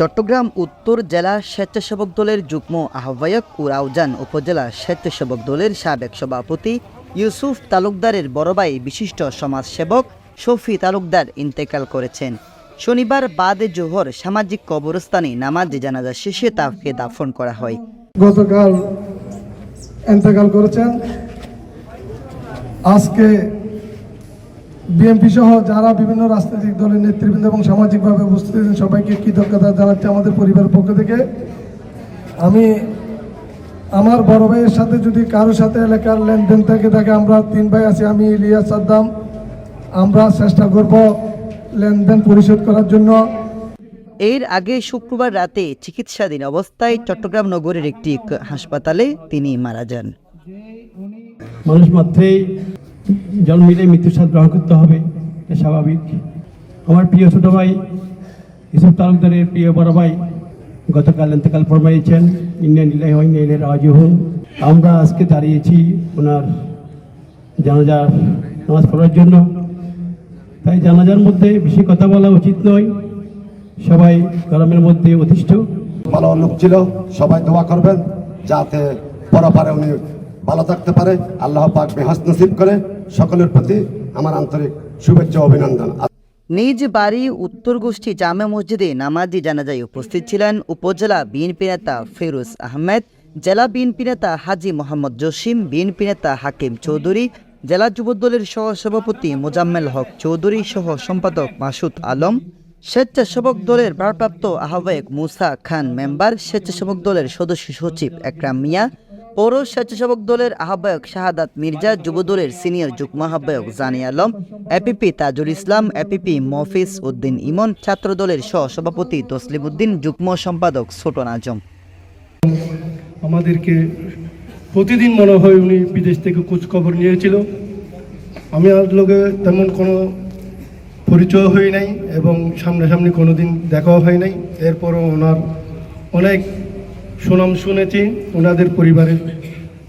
চট্টগ্রাম উত্তর জেলা স্বেচ্ছাসেবক দলের যুগ্ম আহ্বায়ক ও রাউজান উপজেলা স্বেচ্ছাসেবক দলের সাবেক সভাপতি ইউসুফ তালুকদারের বড় ভাই বিশিষ্ট সমাজসেবক শফি তালুকদার ইন্তেকাল করেছেন। শনিবার বাদে জোহর সামাজিক কবরস্থানে নামাজ জানাজা শেষে তাকে দাফন করা হয়। গতকাল এন্তেকাল করেছেন। আজকে বিএনপি সহ যারা বিভিন্ন রাজনৈতিক দলের নেতৃবৃন্দ এবং সামাজিকভাবে উপস্থিত আছেন সবাইকে কৃতজ্ঞতা জানাচ্ছি আমাদের পরিবারের পক্ষ থেকে। আমি আমার বড় ভাইয়ের সাথে যদি কারোর সাথে এলাকার লেনদেন থেকে থাকে আমরা তিন ভাই আছি আমি ইলিয়াস সাদ্দাম। আমরা চেষ্টা করব লেনদেন পরিশোধ করার জন্য। এর আগে শুক্রবার রাতে চিকিৎসাধীন অবস্থায় চট্টগ্রাম নগরের একটি হাসপাতালে তিনি মারা যান। মানুষ মাত্রেই জন্মিলে মৃত্যুর সাথে গ্রহণ করতে হবে, এটা স্বাভাবিক। আমার প্রিয় ছোট ভাই ইসুফ তালুকদারের প্রিয় বড় ভাই, গতকাল এতেকাল ফরমাইছেন ইন্ডিয়ান ইলাই রাজহুন আমরা আজকে দাঁড়িয়েছি ওনার জানাজার নামাজ পড়ার জন্য। তাই জানাজার মধ্যে বেশি কথা বলা উচিত নয়। সবাই গরমের মধ্যে অতিষ্ঠ। ভালো লোক ছিল, সবাই দোয়া করবেন, যাতে পরপারে উনি ভালো থাকতে পারে, আল্লাহ পাক মেহাজ নসিব করে, সকলের প্রতি আমার আন্তরিক শুভেচ্ছা অভিনন্দন। নিজ বাড়ি উত্তর গোষ্ঠী জামে মসজিদে নামাজি জানাজায় উপস্থিত ছিলেন উপজেলা বিএনপি নেতা ফেরুজ আহমেদ, জেলা বিএনপি নেতা হাজি মোহাম্মদ জসিম, বিএনপি নেতা হাকিম চৌধুরী, জেলা যুবদলের সহ সভাপতি মোজাম্মেল হক চৌধুরী সহ সম্পাদক মাসুদ আলম, স্বেচ্ছাসেবক দলের ভারপ্রাপ্ত আহ্বায়ক মুসা খান মেম্বার, স্বেচ্ছাসেবক দলের সদস্য সচিব একরাম মিয়া পৌর স্বেচ্ছাসেবক দলের আহ্বায়ক শাহাদাত মির্জা যুবদলের সিনিয়র যুগ্ম আহ্বায়ক জানি আলম, এপিপি তাজুল ইসলাম, এপিপি মফিজ উদ্দিন ইমন ছাত্র দলের সহ সভাপতি তসলিম উদ্দিন, যুগ্ম সম্পাদক ছোটন আজম। আমাদেরকে প্রতিদিন মনে হয় উনি বিদেশ থেকে খোঁজ খবর নিয়েছিল। আমি আর লোকে তেমন কোনো পরিচয় হই নাই এবং সামনাসামনি কোনো দিন দেখাও হয় নাই। এরপরও ওনার অনেক সুনাম শুনেছি ওনাদের পরিবারের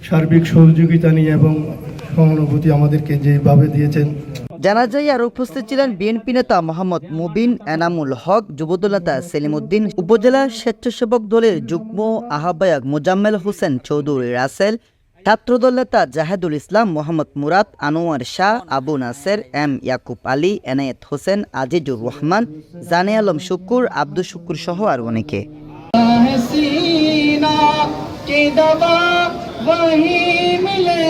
সার্বিক সহযোগিতা নিয়ে এবং সহানুভূতি আমাদেরকে যেভাবে দিয়েছেন। জানাজায় আর উপস্থিত ছিলেন বিএনপি নেতা মোহাম্মদ মুবিন এনামুল হক, যুবদল নেতা সেলিমউদ্দিন উপজেলা স্বেচ্ছাসেবক দলের যুগ্ম আহ্বায়ক মোজাম্মেল হোসেন চৌধুরী রাসেল, ছাত্রদল নেতা জাহেদুল ইসলাম মোহাম্মদ মুরাদ, আনোয়ার শাহ, আবু নাসের, এম ইয়াকুব আলী, এনায়েত হোসেন, আজিজুর রহমান, জানে আলম শুকুর, আব্দুল শুকুর সহ আর অনেকে। दवा वही मिले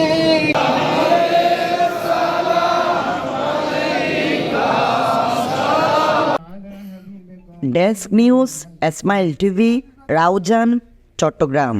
desk news Ismail TV Raozan Chattogram